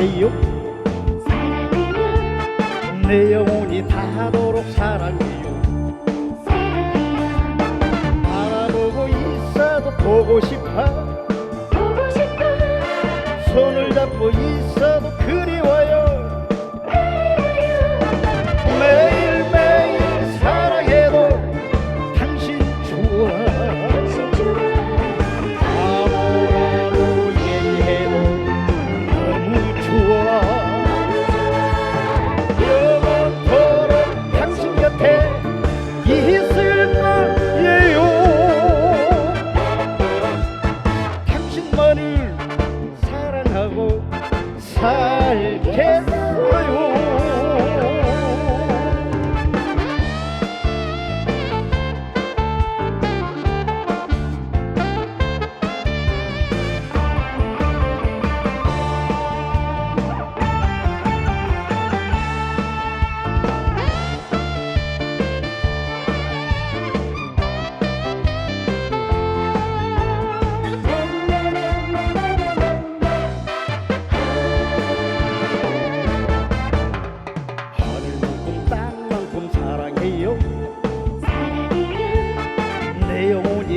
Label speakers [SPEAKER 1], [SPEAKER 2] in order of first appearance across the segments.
[SPEAKER 1] 해요. 내 영혼이 다하도록 사랑해요. 바라보고 있어도 보고 싶어.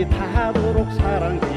[SPEAKER 1] 다하도록 사랑해.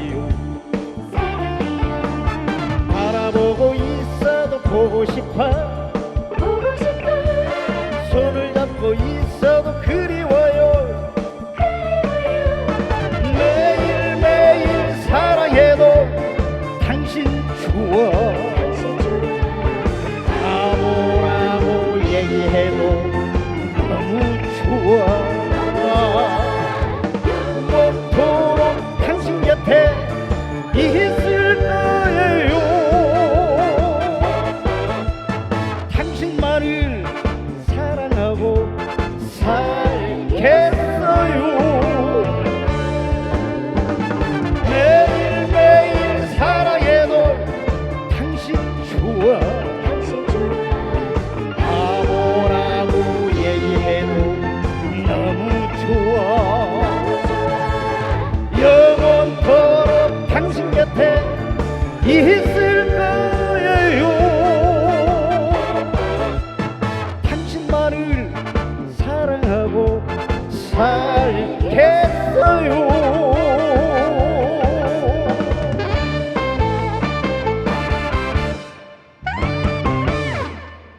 [SPEAKER 1] 있을까요? 당신만을 사랑하고 살겠어요.